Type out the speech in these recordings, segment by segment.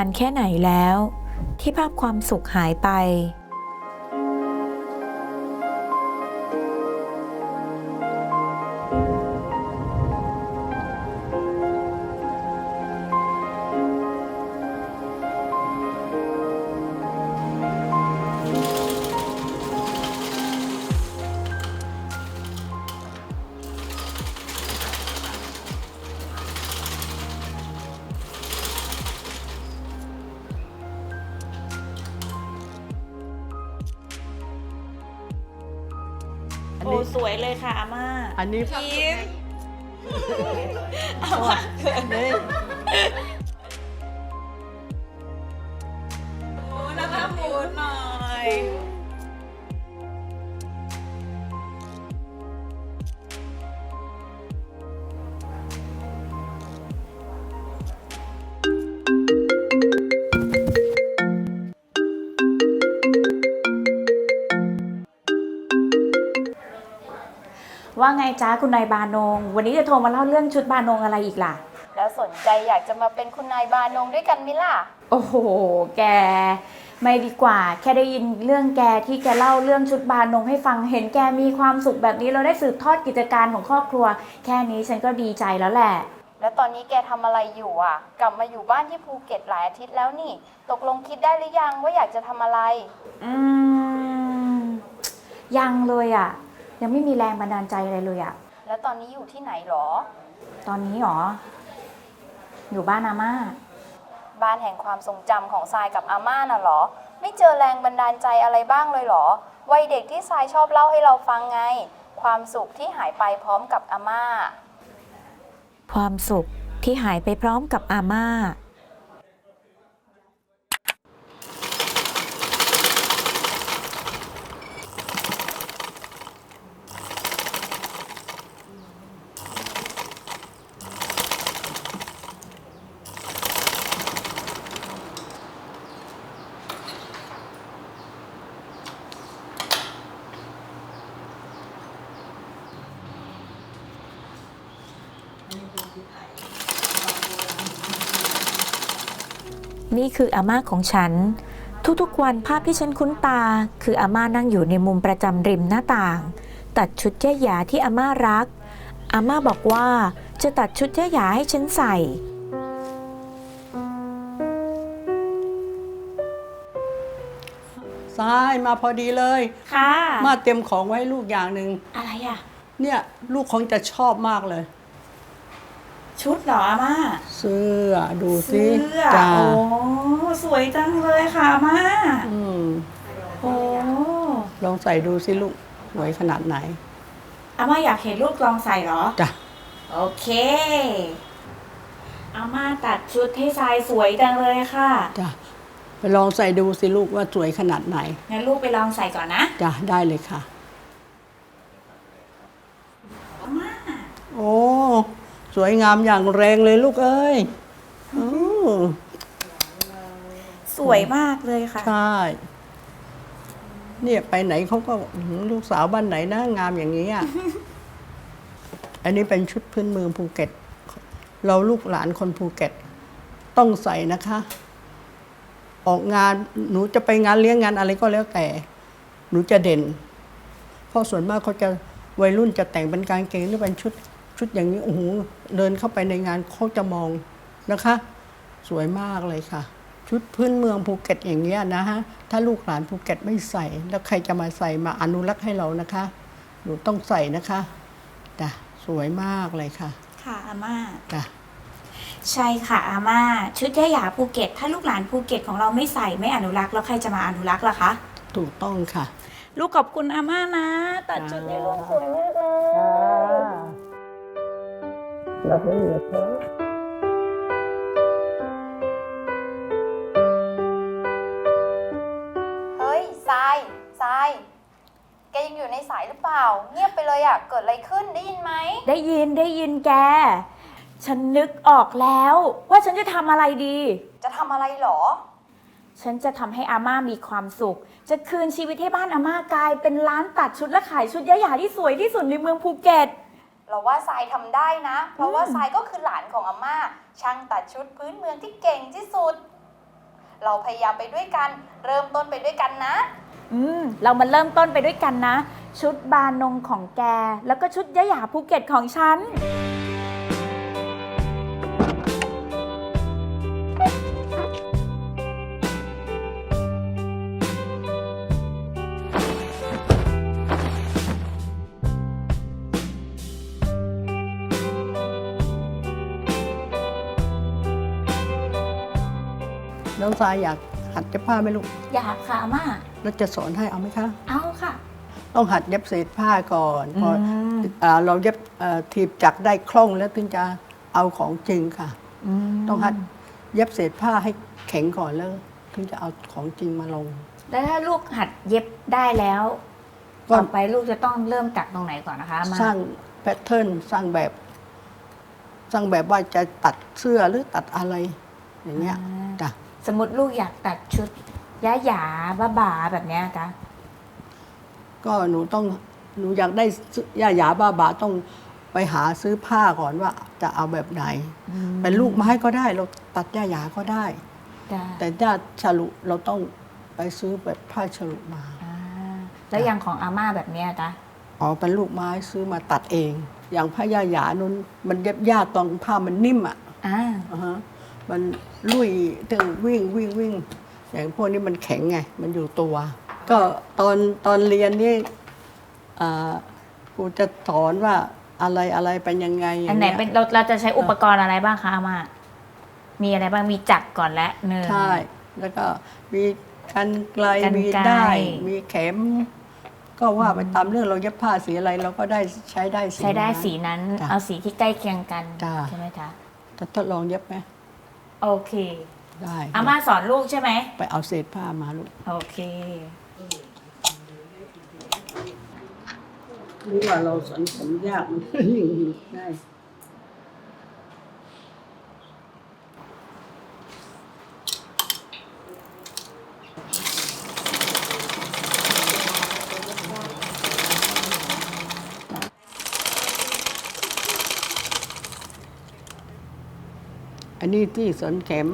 านแค่ไหนแล้ว ที่ภาพความสุขหายไป อันนี้ยิ้มอาม่าเกินนี่โอ้ ว่าไงจ้าคุณนายบานง วันนี้จะโทรมาเล่าเรื่องชุดบานงอะไรอีกล่ะ แล้วสนใจอยากจะมาเป็นคุณนายบานงด้วยกันไหมล่ะ โอ้โห แก ไม่ดีกว่า แค่ได้ยินเรื่องแกที่แกเล่าเรื่องชุดบานงให้ฟัง เห็นแกมีความสุขแบบนี้เราได้สืบทอดกิจการของครอบครัว แค่นี้ฉันก็ดีใจแล้วแหละ แล้วตอนนี้แกทำอะไรอยู่อะ กลับมาอยู่บ้านที่ภูเก็ตหลายอาทิตย์แล้วนี่ ตกลงคิดได้หรือยังว่าอยากจะทำอะไร อืม ยังเลยอะ ยังไม่มีแรงบันดาลใจอะไรเลยอะแล้วตอนนี้อยู่ที่ไหนหรอ ตอนนี้หรอ อยู่บ้านอาม่า บ้านแห่งความทรงจำของทรายกับอาม่าน่ะหรอ ไม่เจอแรงบันดาลใจอะไรบ้างเลยหรอ วัยเด็กที่ทรายชอบเล่าให้เราฟังไง ความสุขที่หายไปพร้อมกับอาม่า ความสุขที่หายไปพร้อมกับอาม่า นี่คืออาม่าของฉัน ทุกๆวันภาพที่ฉันคุ้นตา คืออาม่านั่งอยู่ในมุมประจำริมหน้าต่าง ตัดชุดย่าหยาที่อาม่ารัก อาม่าบอกว่าจะตัดชุดย่าหยาให้ฉันใส่ทรายมาพอดีเลย ค่ะ มาเตรียมของไว้ให้ลูกอย่างหนึ่ง อะไรอะเนี่ย ลูกคงจะชอบมากเลย ชุดเหรออาม่าเสื้อดูสิเสื้อจ้าโอ้สวยจังเลยค่ะอาม่าอืมโอ้ลองใส่ดูสิลูกสวยขนาดไหนอาม่าอยากเห็นลูกลองใส่เหรอ จ้ะโอเค อาม่าตัดชุดให้ทรายสวยจังเลยค่ะ จ้ะไปลองใส่ดูสิลูกว่าสวยขนาดไหน งั้นลูกไปลองใส่ก่อนนะจ้ะได้เลยค่ะโอ้ สวยงามอย่างแรงเลยลูกเอ้ยอือสสวยมากเลยค่ะ ใช่เนี่ยไปไหนเขาก็อื้อหือลูกสาวบ้านไหนนะงามอย่างนี้อะ อันนี้เป็นชุดพื้นเมืองภูเก็ต เราลูกหลานคนภูเก็ต ต้องใส่นะคะ ออกงานหนูจะไปงานเลี้ยงงานอะไรก็แล้วแต่ หนูจะเด่น เพราะส่วนมากเขาจะวัยรุ่นจะแต่งเป็นกางเกงหรือเป็นชุด ชุดอย่างนี้โอ้โหเดินเข้าไปในงานเขาจะมองนะคะ สวยมากเลยค่ะ ชุดพื้นเมืองภูเก็ตอย่างเงี้ยนะฮะถ้าลูกหลานภูเก็ตไม่ใส่ แล้วใครจะมาใส่มาอนุรักษ์ให้เรานะคะหนูต้องใส่นะคะจ้ะสวยมากเลยค่ะ ค่ะอาม่าจ้ะใช่ค่ะอาม่าชุดย่าหยาภูเก็ต ถ้าลูกหลานภูเก็ตของเราไม่ใส่ไม่อนุรักษ์แล้วใครจะมาอนุรักษ์ล่ะคะถูกต้องค่ะ ลูกขอบคุณอาม่านะ ตัดชุดให้ลูกสวยมากเลย เราไม่เหลือเธอเฮ้ยทรายทราย แกยังอยู่ในสายหรือเปล่า เงียบไปเลยอะเกิดอะไรขึ้นได้ยินไหม ได้ยินได้ยินแก ฉันนึกออกแล้ว ว่าฉันจะทำอะไรดี จะทำอะไรหรอ ฉันจะทำให้อาม่ามีความสุข จะคืนชีวิตให้บ้านอาม่ากลายเป็นร้านตัดชุดและขายชุดย่าหยาที่สวยที่สุดในเมืองภูเก็ต เราว่าทรายทำได้นะ เพราะว่าทรายก็คือหลานของอาม่า ช่างตัดชุดพื้นเมืองที่เก่งที่สุด เราพยายามไปด้วยกัน เริ่มต้นไปด้วยกันนะ อืม เรามาเริ่มต้นไปด้วยกันนะ ชุดบานงของแก แล้วก็ชุดย่าหยาภูเก็ตของฉัน น้องสายอยากหัดเย็บผ้าไหมลูก อยากค่ะอาม่า แล้วจะสอนให้เอาไหมคะ เอาค่ะ ต้องหัดเย็บเศษผ้าก่อน พอมอ่าเราเย็บเอ่อทีบจักรได้คล่องแล้วถึงจะเอาของจริงค่ะ ต้องหัดเย็บเศษผ้าให้แข็งก่อนแล้วถึงจะเอาของจริงมาลง แล้วถ้าลูกหัดเย็บได้แล้วก็ ต่อไปลูกจะต้องเริ่มจากตรงไหนก่อนนะคะอามาสร้างแพทเทิร์นสร้างแบบ สร้างแบบว่าจะตัดเสื้อหรือตัดอะไร อย่างเงี้ยจ้ะ สมมติลูกอยากตัดชุดย่าหยาบ้าบาแบบเนี้ยจ้ะก็หนูต้องหนูอยากได้เสื้อย่าหยาบ้าบาต้องไปหาซื้อผ้าก่อนว่าจะเอาแบบไหน เป็นลูกไม้ก็ได้ เราตัดย่าหยาก็ได้จ้ะแต่ย่าฉลุเราต้องไปซื้อแบบผ้าฉลุมาอ่าแล้วอย่างของอาม่าแบบเนี้ยจ้ะอ๋อเป็นลูกไม้ซื้อมาตัดเอง อย่างผ้าย่าหยานั้นมันเย็บยากตอนผ้ามันนิ่มอะอ่าอ่าฮะ มันลุยถึงวิ่งวิ่งวิ่งอย่างพวกนี้มันแข็งไง มันอยู่ตัว ก็ตอนตอนเรียนนี่อ่าครูจะสอนว่าอะไรอะไรเป็นยังไงย่างอันไหนงี้ยเป็นเราเราจะใช้อุปกรณ์อะไรบ้างคะอาม่ามีอะไรบ้างมีจักรก่อนและหนึ่งใช่ แล้วก็มีกันไกลกรรไกรมีได้ มีเข็ม ก็ว่าไปตามเรื่องเราเย็บผ้าสีอะไรเราก็ได้ใช้ได้สีใช้ได้นั้นสีนั้นจ้ะเอาสีที่ใกล้เคียงกันจ้ะใช่ไหมจ๊ะจะทดลองเย็บไหม โอเค ได้อาม่าสอนลูกใช่ไหม ไปเอาเศษผ้ามาลูก โอเคหรือว่าเราสอนผมยากมันยิ่งได้ นนี้ที่สันเข็ม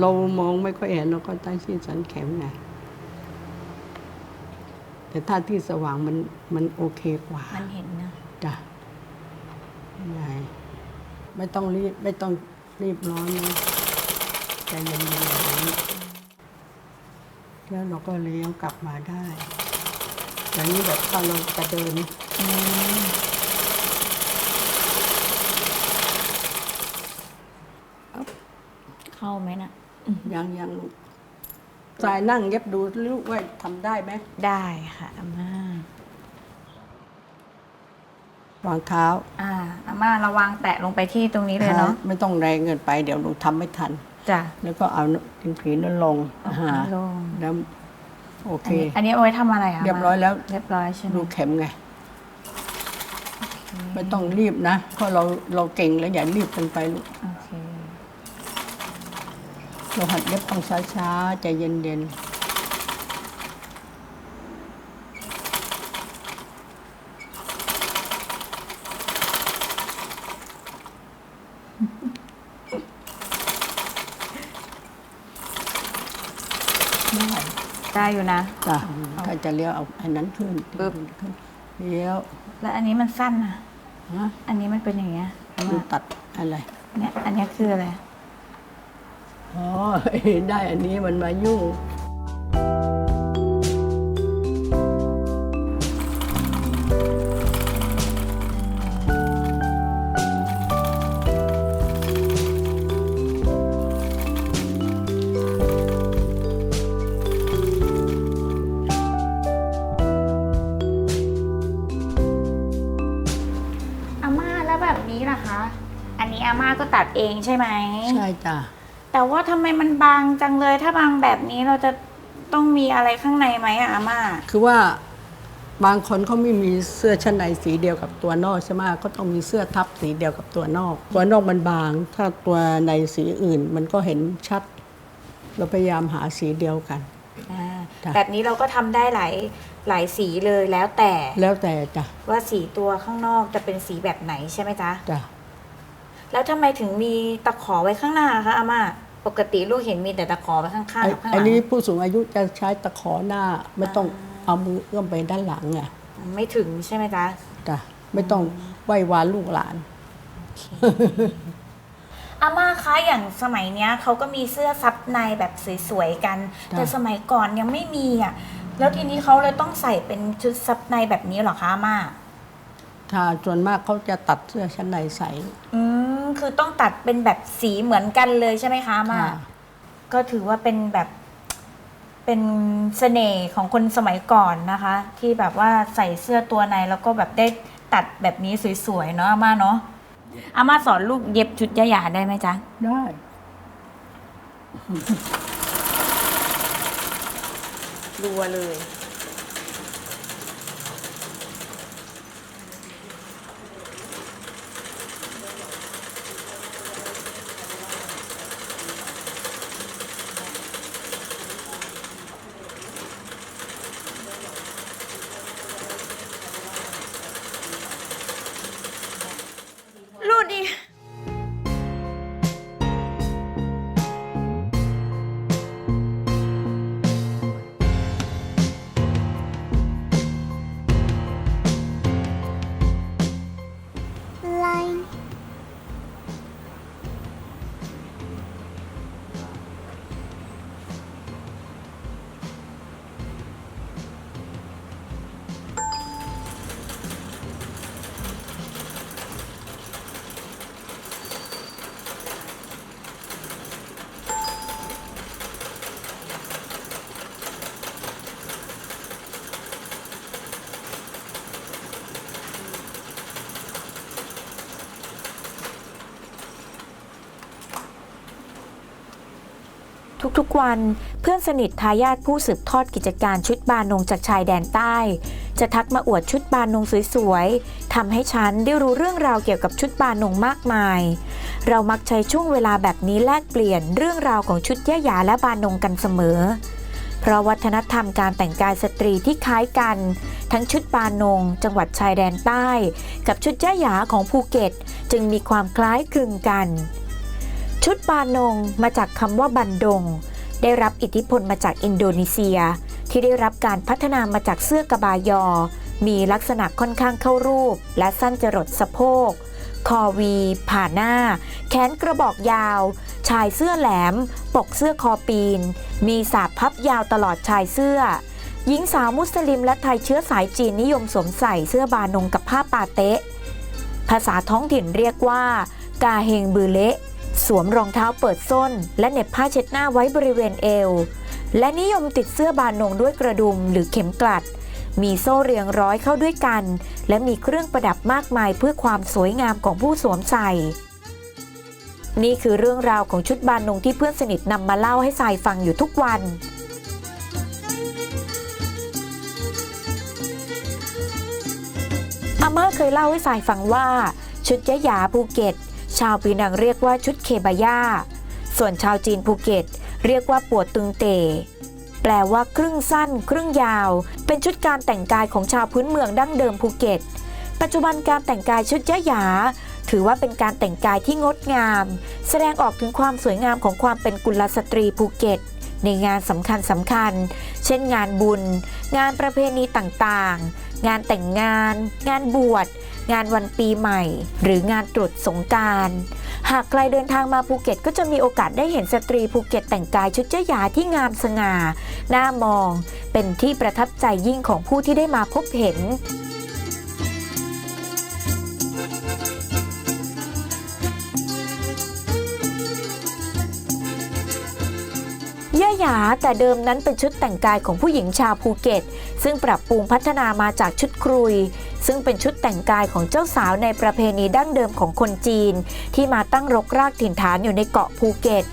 เรามองไม่ค่อยเห็นเราก็ใต้ที่สันเข็มไงแต่ถ้าที่สว่างมันมันโอเคกว่า มันเห็นนะจ้ะใหญ่ไม่ต้องรีบไม่ต้องรีบร้อนนะใจเย็นๆอย่างนี้แล้วเราก็เลี้ยวกลับมาได้อย่างนี้แบบถ้าเราจะเดิน เข้าไหมน่ะยังยังลูกสายนั่งเย็บดูลูกว่าทำได้ไหมได้ค่ะอาม่าวางเท้าอ่าอาม่าระวังแตะลงไปที่ตรงนี้เลยเนาะไม่ต้องแรงเกินไปเดี๋ยวหนูทำไม่ทันจ้ะแล้วก็เอาดินผีนั่นลงเอาหาลงแล้วโออัเคนนี้อันนี้เอาไว้ทำอะไรอะเรียบร้อยแล้วเรียบร้อยใช่ไหมดูเข็มไงไม่ต้องรีบนะเพราะเราเราเก่งแล้วอย่ารีบเกินไปลูกโอเค เราหัดเย็บต้องช้าๆ ใจเย็นๆได้ได้อยู่นะจ้ะถ้าจะเลี้ยวเอาอันนั้นขึ้นปึ๊บขึ้นเลี้ยว แล้วอันนี้มันสั้นนะฮะอันนี้มันเป็นอย่างเงี้ยมันตัดอะไร เนี่ย อันเนี้ยคืออะไร อ๋อได้อันนี้มันมายุ่ง อาม่าแล้วแบบนี้ล่ะคะ อันนี้อาม่าก็ตัดเองใช่ไหม ใช่จ้ะ แต่ว่าทำไมมันบางจังเลย ถ้าบางแบบนี้เราจะต้องมีอะไรข้างในไหมอะอาม่า คือว่าบางคนเขาไม่มีเสื้อชั้นในสีเดียวกับตัวนอกใช่ไหมก็ต้องมีเสื้อทับสีเดียวกับตัวนอก ตัวนอกมันบาง ถ้าตัวในสีอื่นมันก็เห็นชัด เราพยายามหาสีเดียวกัน อ่าจ้ะแบบนี้เราก็ทำได้หลายหลายสีเลยแล้วแต่แล้วแต่จ้ะว่าสีตัวข้างนอกจะเป็นสีแบบไหนใช่ไหมจ๊ะ จ้ะ แล้วทำไมถึงมีตะขอไว้ข้างหน้าคะอาม่าปกติลูกเห็นมีแต่ตะขอไว้ข้างๆไอ้กับข้างหอัลันงนี้ผู้สูงอายุจะใช้ตะขอหน้าไม่ต้องเอามือเอื้อมไปด้านหลังไงไม่ถึงใช่ไหมจ๊ะ จ้ะไม่ต้องไหว้วานลูกหลาน อาม่าคะอย่างสมัยเนี้ยเขาก็มีเสื้อซับในแบบสวยๆกัน จ้ะ แต่สมัยก่อนยังไม่มีอะแล้วทีนี้เขาเลยต้องใส่เป็นชุดซับในแบบนี้เหรอคะอาม่า ถ้าส่วนมากเขาจะตัดเสื้อชั้นในใส่ อืม คือต้องตัดเป็นแบบสีเหมือนกันเลยใช่ไหมคะอาม่าค่ะ ก็ถือว่าเป็นแบบเป็นเสน่ห์ของคนสมัยก่อนนะคะ ที่แบบว่าใส่เสื้อตัวในแล้วก็แบบได้ตัดแบบนี้สวยๆเนาะอาม่าเนาะอาม่าสอนลูกเย็บชุดยะหยาได้ไหมจ๊ะ ได้ รัวเลย รู ทุกๆวัน เพื่อนสนิททายาทผู้สืบทอดกิจการชุดบานงจากชายแดนใต้ จะทักมาอวดชุดบานงสวยๆทำให้ฉันได้รู้เรื่องราวเกี่ยวกับชุดบานงมากมาย เรามักใช้ช่วงเวลาแบบนี้แลกเปลี่ยนเรื่องราวของชุดย่าหยาและบานงกันเสมอ เพราะวัฒนธรรมการแต่งกายสตรีที่คล้ายกัน ทั้งชุดบานง จังหวัดชายแดนใต้ กับชุดย่าหยาของภูเก็ต จึงมีความคล้ายคลึงกัน ชุดบานงมาจากคำว่าบันดง ได้รับอิทธิพลมาจากอินโดนีเซีย ที่ได้รับการพัฒนามาจากเสื้อกะบายอ มีลักษณะค่อนข้างเข้ารูป และสั้นจรดสะโพก คอวี ผ่าหน้า แขนกระบอกยาว ชายเสื้อแหลม ปกเสื้อคอปีน มีสาบพับยาวตลอดชายเสื้อหญิงสาวมุสลิมและไทยเชื้อสายจีนนิยมสวมใส่เสื้อบานงกับผ้าปาเต๊ะภาษาท้องถิ่นเรียกว่า กาเฮงบือเละ สวมรองเท้าเปิดส้น และเน็บผ้าเช็ดหน้าไว้บริเวณเอว และนิยมติดเสื้อบานนงด้วยกระดุมหรือเข็มกลัด มีโซ่เรียงร้อยเข้าด้วยกัน และมีเครื่องประดับมากมายเพื่อความสวยงามของผู้สวมใส่ นี่คือเรื่องราวของชุดบานงที่เพื่อนสนิทนำมาเล่าให้สายฟังอยู่ทุกวันอาม่าเคยเล่าให้สายฟังว่า ชุดยะหยาภูเก็ต ชาวปีนังเรียกว่าชุดเคบาย่า ส่วนชาวจีนภูเก็ต เรียกว่าปวดตึงเต แปลว่าครึ่งสั้น ครึ่งยาว เป็นชุดการแต่งกายของชาวพื้นเมืองดั้งเดิมภูเก็ต ปัจจุบันการแต่งกายชุดยะหยา ถือว่าเป็นการแต่งกายที่งดงาม แสดงออกถึงความสวยงามของความเป็นกุลสตรีภูเก็ต ในงานสำคัญสำคัญ เช่นงานบุญ งานประเพณีต่างๆ งานแต่งงาน งานบวช งานวันปีใหม่ หรืองานตรุษสงการหากใครเดินทางมาภูเก็ตก็จะมีโอกาสได้เห็นสตรีภูเก็ตแต่งกายชุดเจ้าหยาที่งามสง่าน่ามอง เป็นที่ประทับใจยิ่งของผู้ที่ได้มาพบเห็นย่าหยาแต่เดิมนั้นเป็นชุดแต่งกายของผู้หญิงชาวภูเก็ต ซึ่งปรับปรุงพัฒนามาจากชุดครุย ซึ่งเป็นชุดแต่งกายของเจ้าสาวในประเพณีดั้งเดิมของคนจีน ที่มาตั้งรกรากถิ่นฐานอยู่ในเกาะภูเก็ต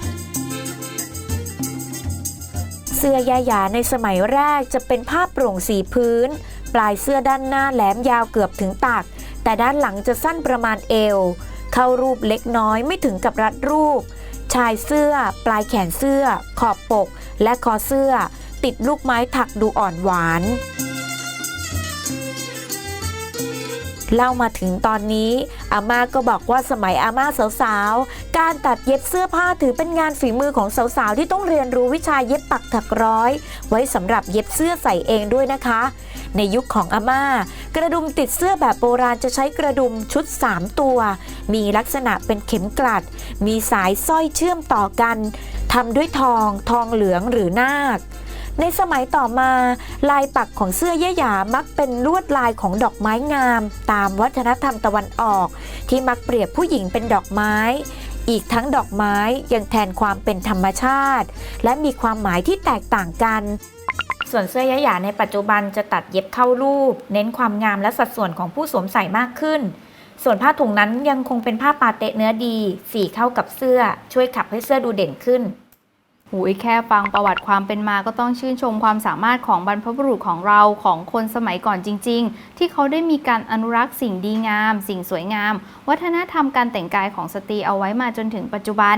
เสื้อยายาในสมัยแรกจะเป็นผ้าโปร่งสีพื้น ปลายเสื้อด้านหน้าแหลมยาวเกือบถึงตัก แต่ด้านหลังจะสั้นประมาณเอว เข้ารูปเล็กน้อยไม่ถึงกับรัดรูป ชายเสื้อ ปลายแขนเสื้อ ขอบปก และคอเสื้อ ติดลูกไม้ถักดูอ่อนหวาน เล่ามาถึงตอนนี้อาม่าก็บอกว่าสมัยอาม่าสาวๆ การตัดเย็บเสื้อผ้าถือเป็นงานฝีมือของสาวๆ ที่ต้องเรียนรู้วิชาเย็บปักถักร้อย ไว้สำหรับเย็บเสื้อใส่เองด้วยนะคะ ในยุคของอาม่า กระดุมติดเสื้อแบบโบราณจะใช้กระดุมชุด 3 ตัว มีลักษณะเป็นเข็มกลัด มีสายสร้อยเชื่อมต่อกันทำด้วยทอง ทองเหลืองหรือนาค ในสมัยต่อมาลายปักของเสื้อยะหยามักเป็นลวดลายของดอกไม้งาม ตามวัฒนธรรมตะวันออก ที่มักเปรียบผู้หญิงเป็นดอกไม้ อีกทั้งดอกไม้ยังแทนความเป็นธรรมชาติ และมีความหมายที่แตกต่างกันส่วนเสื้อยะหยาในปัจจุบันจะตัดเย็บเข้ารูป เน้นความงามและสัดส่วนของผู้สวมใส่มากขึ้น ส่วนผ้าถุงนั้นยังคงเป็นผ้าปาเตะเนื้อดี สีเข้ากับเสื้อ ช่วยขับให้เสื้อดูเด่นขึ้น หูยแค่ฟังประวัติความเป็นมาก็ต้องชื่นชมความสามารถของบรรพบุรุษของเราของคนสมัยก่อนจริง ๆ ที่เขาได้มีการอนุรักษ์สิ่งดีงาม สิ่งสวยงาม วัฒนธรรมการแต่งกายของสตรีเอาไว้มาจนถึงปัจจุบัน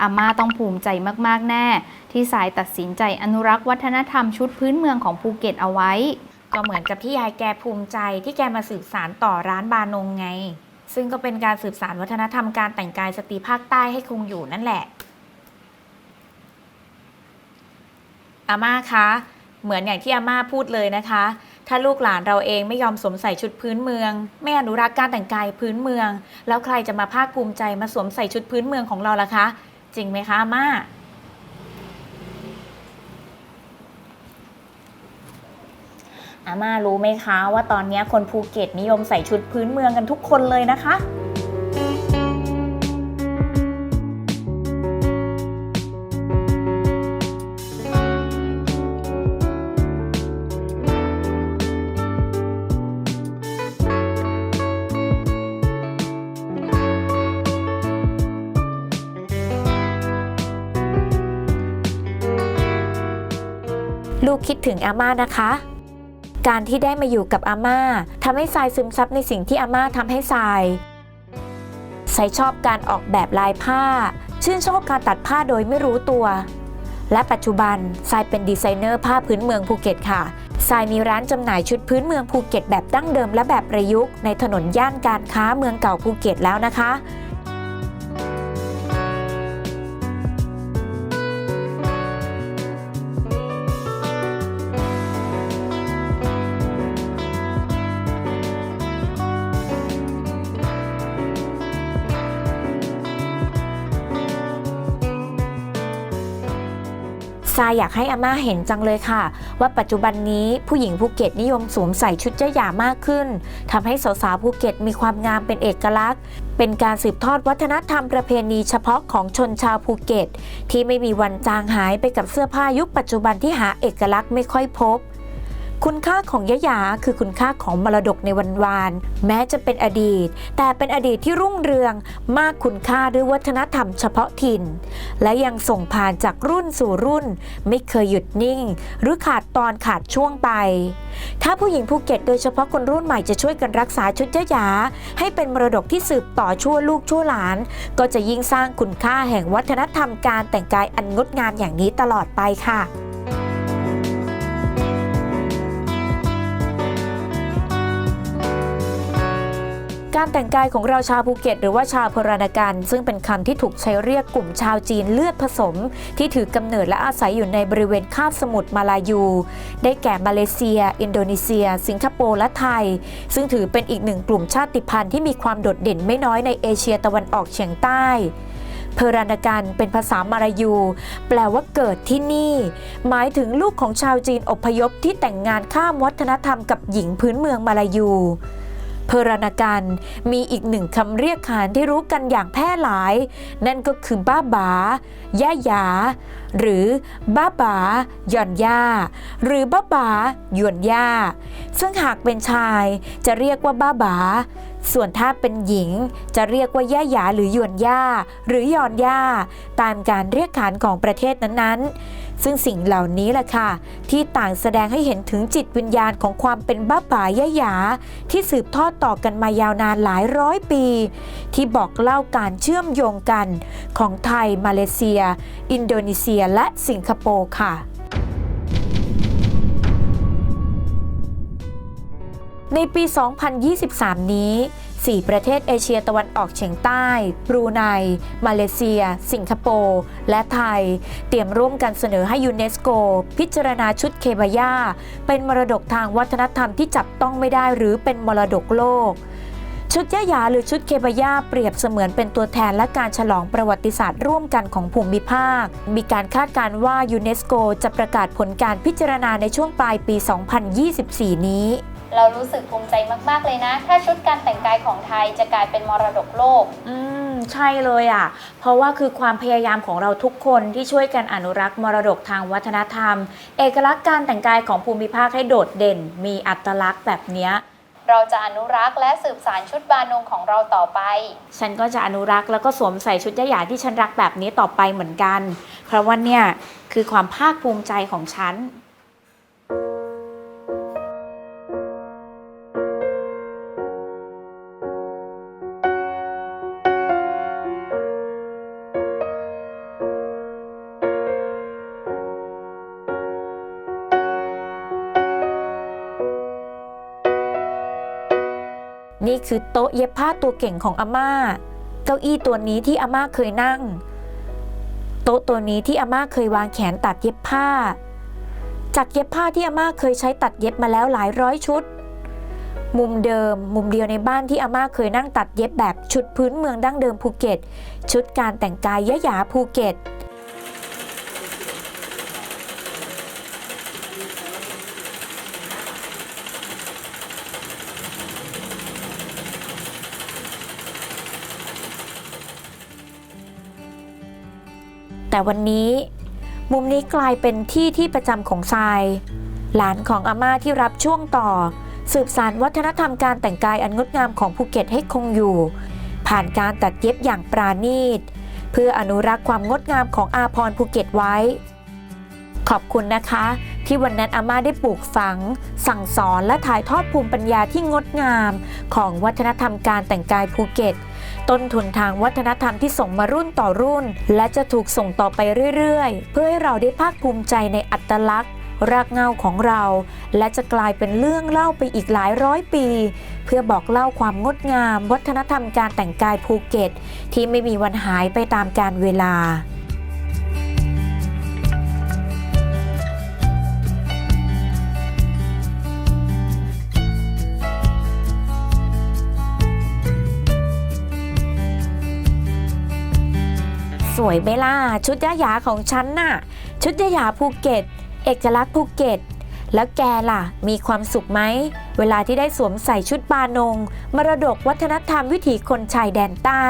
อาม่าต้องภูมิใจมาก ๆ แน่ ที่สายตัดสินใจอนุรักษ์วัฒนธรรมชุดพื้นเมืองของภูเก็ตเอาไว้ ก็เหมือนกับพี่ยายแกภูมิใจที่แกมาสืบสารต่อร้านบานงไง ซึ่งก็เป็นการสืบสารวัฒนธรรมการแต่งกายสตรีภาคใต้ให้คงอยู่นั่นแหละ อาม่าคะ เหมือนอย่างที่อาม่าพูดเลยนะคะ ถ้าลูกหลานเราเองไม่ยอมสวมใส่ชุดพื้นเมือง ไม่อนุรักษ์การแต่งกายพื้นเมือง แล้วใครจะมาภาคภูมิใจมาสวมใส่ชุดพื้นเมืองของเราล่ะคะ จริงไหมคะอาม่า อาม่ารู้ไหมคะ ว่าตอนนี้คนภูเก็ตนิยมใส่ชุดพื้นเมืองกันทุกคนเลยนะคะ คิดถึงอาม่านะคะ การที่ได้มาอยู่กับอาม่าทำให้ทรายซึมซับในสิ่งที่อาม่าทำให้ทรายทรายชอบการออกแบบลายผ้า ชื่นชอบการตัดผ้าโดยไม่รู้ตัว และปัจจุบันทรายเป็นดีไซเนอร์ผ้าพื้นเมืองภูเก็ตค่ะทรายมีร้านจำหน่ายชุดพื้นเมืองภูเก็ตแบบดั้งเดิมและแบบประยุกต์ในถนนย่านการค้าเมืองเก่าภูเก็ตแล้วนะคะ ทรายอยากให้อาม่าเห็นจังเลยค่ะ ว่าปัจจุบันนี้ผู้หญิงภูเก็ตนิยมสวมใส่ชุดเจ้าหยามากขึ้นทำให้สาวๆภูเก็ตมีความงามเป็นเอกลักษณ์ เป็นการสืบทอดวัฒนธรรมประเพณีเฉพาะของชนชาวภูเก็ต ที่ไม่มีวันจางหายไปกับเสื้อผ้ายุคปัจจุบันที่หาเอกลักษณ์ไม่ค่อยพบ คุณค่าของยะหยาคือคุณค่าของมรดกในวันวาน แม้จะเป็นอดีต แต่เป็นอดีตที่รุ่งเรืองมากคุณค่าด้วยวัฒนธรรมเฉพาะถิ่น และยังส่งผ่านจากรุ่นสู่รุ่น ไม่เคยหยุดนิ่ง หรือขาดตอนขาดช่วงไป ถ้าผู้หญิงภูเก็ตโดยเฉพาะคนรุ่นใหม่จะช่วยกันรักษาชุดยะหยา ให้เป็นมรดกที่สืบต่อชั่วลูกชั่วหลาน ก็จะยิ่งสร้างคุณค่าแห่งวัฒนธรรมการแต่งกายอันงดงามอย่างนี้ตลอดไปค่ะ การแต่งกายของเราชาวภูเก็ต หรือว่าชาวพราณกันซึ่งเป็นคำที่ถูกใช้เรียกกลุ่มชาวจีนเลือดผสม ที่ถือกำเนิดและอาศัยอยู่ในบริเวณคาบสมุทรมาลายู ได้แก่มาเลเซีย อินโดนีเซีย สิงคโปร์และไทย ซึ่งถือเป็นอีกหนึ่งกลุ่มชาติพันธุ์ที่มีความโดดเด่นไม่น้อยในเอเชียตะวันออกเฉียงใต้เพราณกันเป็นภาษามาลายู แปลว่าเกิดที่นี่ หมายถึงลูกของชาวจีนอพยพที่แต่งงานข้ามวัฒนธรรมกับหญิงพื้นเมืองมาลายู เพรณกันมีอีกหนึ่งคำเรียกขานที่รู้กันอย่างแพร่หลาย นั่นก็คือบ้าบาย่าหยา หรือบ้าบาหย่อนย่า หรือบ้าบาหยวนย่า ซึ่งหากเป็นชายจะเรียกว่าบ้าบา ส่วนถ้าเป็นหญิงจะเรียกว่าย่าหยาหรือหยวนย่า หรือหย่อนย่า ตามการเรียกขานของประเทศนั้นๆ ซึ่งสิ่งเหล่านี้แหละค่ะ ที่ต่างแสดงให้เห็นถึงจิตวิญญาณของความเป็นบ้าป่าย่าหยา ที่สืบทอดต่อกันมายาวนานหลายร้อยปี ที่บอกเล่าการเชื่อมโยงกัน ของไทย มาเลเซีย อินโดนีเซีย และสิงคโปร์ค่ะในปี 2023 นี้ 4 ประเทศเอเชียตะวันออกเฉียงใต้ บรูไน มาเลเซีย สิงคโปร์ และไทย เตรียมร่วมกันเสนอให้ยูเนสโก พิจารณาชุดเคบายา เป็นมรดกทางวัฒนธรรมที่จับต้องไม่ได้หรือเป็นมรดกโลกชุดยะยาหรือชุดเคบายาเปรียบเสมือนเป็นตัวแทนและการฉลองประวัติศาสตร์ร่วมกันของภูมิภาค มีการคาดการณ์ว่ายูเนสโกจะประกาศผลการพิจารณาในช่วงปลายปี 2024 นี้ เรารู้สึกภูมิใจมากๆเลยนะ ถ้าชุดการแต่งกายของไทยจะกลายเป็นมรดกโลก อืมใช่เลยอะ เพราะว่าคือความพยายามของเราทุกคนที่ช่วยกันอนุรักษ์มรดกทางวัฒนธรรม เอกลักษณ์การแต่งกายของภูมิภาคให้โดดเด่น มีอัตลักษณ์แบบเนี้ย เราจะอนุรักษ์และสืบสานชุดบานงของเราต่อไป ฉันก็จะอนุรักษ์แล้วก็สวมใส่ชุดยะหยาที่ฉันรักแบบนี้ต่อไปเหมือนกัน เพราะว่าเนี่ยคือความภาคภูมิใจของฉัน คือโต๊ะเย็บผ้าตัวเก่งของอาม่า เก้าอี้ตัวนี้ที่อาม่าเคยนั่ง โต๊ะตัวนี้ที่อาม่าเคยวางแขนตัดเย็บผ้า จากเย็บผ้าที่อาม่าเคยใช้ตัดเย็บมาแล้วหลายร้อยชุด มุมเดิม มุมเดียวในบ้านที่อาม่าเคยนั่งตัดเย็บแบบชุดพื้นเมืองดั้งเดิมภูเก็ต ชุดการแต่งกายยะหยาภูเก็ต วันนี้ มุมนี้กลายเป็นที่ที่ประจำของทราย หลานของอาม่าที่รับช่วงต่อ สืบสานวัฒนธรรมการแต่งกายอันงดงามของภูเก็ตให้คงอยู่ ผ่านการตัดเย็บอย่างปราณีต เพื่ออนุรักษ์ความงดงามของอาพรภูเก็ตไว้ ขอบคุณนะคะ ที่วันนั้นอาม่าได้ปลูกฝัง สั่งสอนและถ่ายทอดภูมิปัญญาที่งดงาม ของวัฒนธรรมการแต่งกายภูเก็ต ต้นทุนทางวัฒนธรรมที่ส่งมารุ่นต่อรุ่น และจะถูกส่งต่อไปเรื่อยๆ เพื่อให้เราได้ภาคภูมิใจในอัตลักษณ์รากเงาของเรา และจะกลายเป็นเรื่องเล่าไปอีกหลายร้อยปี เพื่อบอกเล่าความงดงาม วัฒนธรรมการแต่งกายภูเก็ต ที่ไม่มีวันหายไปตามกาลเวลา วยไหมล่ะชุดยะหยาของฉันน่ะ ชุดยะหยาภูเก็ต เอกลักษณ์ภูเก็ต แล้วแกล่ะ มีความสุขไหม เวลาที่ได้สวมใส่ชุดบานง มรดกวัฒนธรรมวิถีคนชายแดนใต้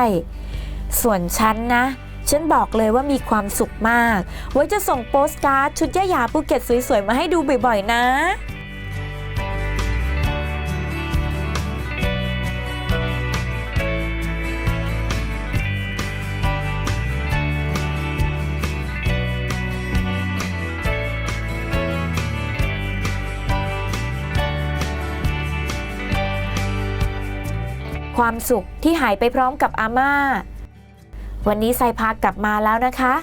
ส่วนฉันนะฉันบอกเลยว่ามีความสุขมาก ไว้จะส่งโปสการ์ดชุดยะหยาภูเก็ตสวยๆ มาให้ดูบ่อยๆ นะ ความสุขที่หายไปพร้อมกับอาม่า วันนี้ไซพากลับมาแล้วนะคะ